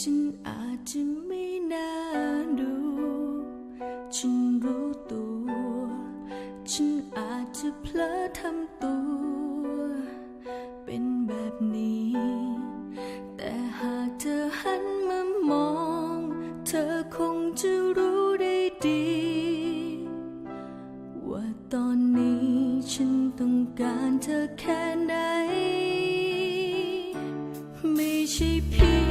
ฉันอาจจะไม่น่าดู ฉันรู้ตัว ฉันอาจจะเพลอทำตัว เป็นแบบนี้ แต่หากเธอหันมามอง เธอคงจะรู้ได้ดี ว่าตอนนี้ฉันต้องการเธอแค่ไหน ไม่ใช่เพียง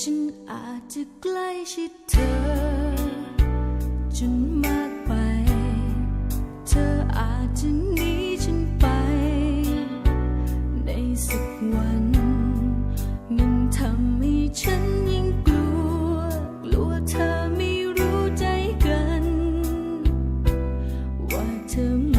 ฉันอาจจะใกล้ชิดเธอ จนมากไป เธออาจจะหนีฉันไป ในสักวัน มันทำให้ฉันยิ่งกลัว กลัวเธอไม่รู้ใจกัน ว่าเธอ